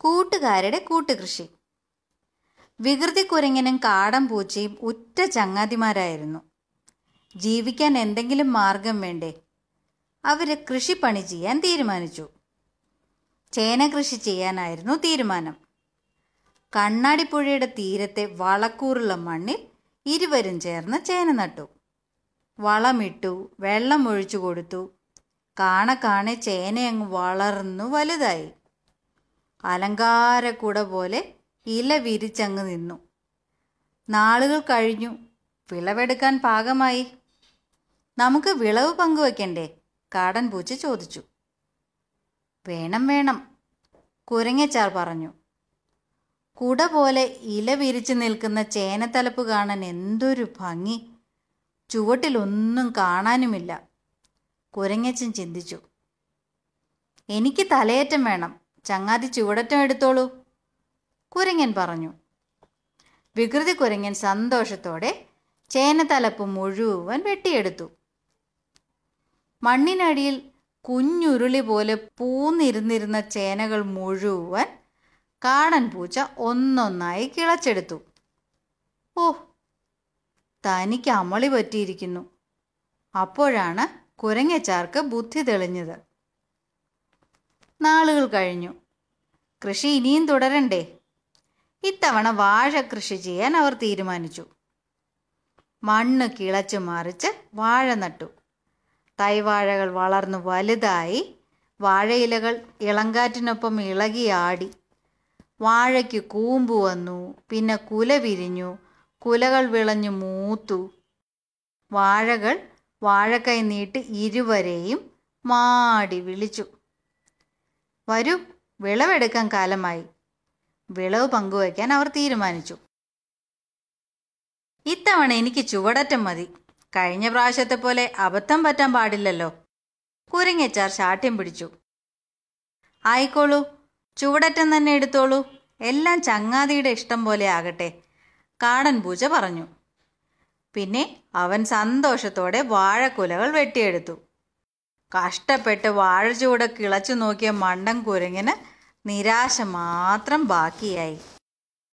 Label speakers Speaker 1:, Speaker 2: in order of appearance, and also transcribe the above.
Speaker 1: കൂട്ടുകാരുടെ കൂട്ടുകൃഷി. വികൃതി കുരങ്ങനും കാടൻ പൂച്ചയും ഉറ്റ ചങ്ങാതിമാരായിരുന്നു. ജീവിക്കാൻ എന്തെങ്കിലും മാർഗം വേണ്ടേ? അവർ കൃഷിപ്പണി ചെയ്യാൻ തീരുമാനിച്ചു. ചേന കൃഷി ചെയ്യാനായിരുന്നു തീരുമാനം. കണ്ണാടിപ്പുഴയുടെ തീരത്തെ വളക്കൂറുള്ള മണ്ണിൽ ഇരുവരും ചേർന്ന് ചേന നട്ടു. വളമിട്ടു വെള്ളം ഒഴിച്ചു കൊടുത്തു. കാണെ കാണെ ചേനയങ്ങ് വളർന്നു വലുതായി. അലങ്കാരക്കുട പോലെ ഇല വിരിച്ചങ്ങ് നിന്നു. നാളുകൾ കഴിഞ്ഞു. വിളവെടുക്കാൻ പാകമായി. നമുക്ക് വിളവ് പങ്കുവെക്കണ്ടേ? കാടൻ പൂച്ച ചോദിച്ചു. വേണം വേണം കുരങ്ങച്ചാർ പറഞ്ഞു. കുട പോലെ ഇല വിരിച്ചു നിൽക്കുന്ന ചേനത്തലപ്പ് കാണാൻ എന്തൊരു ഭംഗി. ചുവട്ടിലൊന്നും കാണാനുമില്ല. കുരങ്ങച്ചൻ ചിന്തിച്ചു. എനിക്ക് തലയേറ്റം വേണം. ചങ്ങാതി ചുവടറ്റം എടുത്തോളൂ. കുരങ്ങൻ പറഞ്ഞു. വികൃതി കുരങ്ങൻ സന്തോഷത്തോടെ ചേനത്തലപ്പ് മുഴുവൻ വെട്ടിയെടുത്തു. മണ്ണിനടിയിൽ കുഞ്ഞുരുളി പോലെ പൂന്നിരുന്നിരുന്ന ചേനകൾ മുഴുവൻ കാടൻ പൂച്ച ഒന്നൊന്നായി കിളച്ചെടുത്തു. ഓ തനിക്ക് അമളി പറ്റിയിരിക്കുന്നു. അപ്പോഴാണ് കുരങ്ങച്ചാർക്ക് ബുദ്ധി തെളിഞ്ഞത്. നാളുകൾ കഴിഞ്ഞു. കൃഷി ഇനിയും തുടരണ്ടേ? ഇത്തവണ വാഴ കൃഷി ചെയ്യാൻ അവർ തീരുമാനിച്ചു. മണ്ണ് കിളച്ചു മറിച്ച് വാഴ നട്ടു. തൈവാഴകൾ വളർന്നു വലുതായി വാഴയിലകൾ ഇളങ്കാറ്റിനൊപ്പം ഇളകിയാടി വാഴയ്ക്ക് കൂമ്പ് വന്നു പിന്നെ കുല വിരിഞ്ഞു കുലകൾ വിളഞ്ഞു മൂത്തു. വാഴകൾ വാഴക്കൈ നീട്ടി ഇരുവരെയും മാടി വിളിച്ചു. വരൂ വിളവെടുക്കാൻ കാലമായി. വിളവ് പങ്കുവയ്ക്കാൻ അവർ തീരുമാനിച്ചു. ഇത്തവണ എനിക്ക് ചുവടറ്റം മതി. കഴിഞ്ഞ പ്രാവശ്യത്തെ പോലെ അബദ്ധം പറ്റാൻ പാടില്ലല്ലോ. കുരങ്ങച്ചാർ ശാഠ്യം പിടിച്ചു. ആയിക്കോളൂ ചുവടറ്റം തന്നെ എടുത്തോളൂ. എല്ലാം ചങ്ങാതിയുടെ ഇഷ്ടം പോലെ ആകട്ടെ കാടൻ പൂജ പറഞ്ഞു. പിന്നെ അവൻ സന്തോഷത്തോടെ വാഴക്കുലകൾ വെട്ടിയെടുത്തു. കഷ്ടപ്പെട്ട് വാഴ കിളച്ചു നോക്കിയ മണ്ടൻ കുരങ്ങിന് നിരാശ മാത്രം ബാക്കിയായി.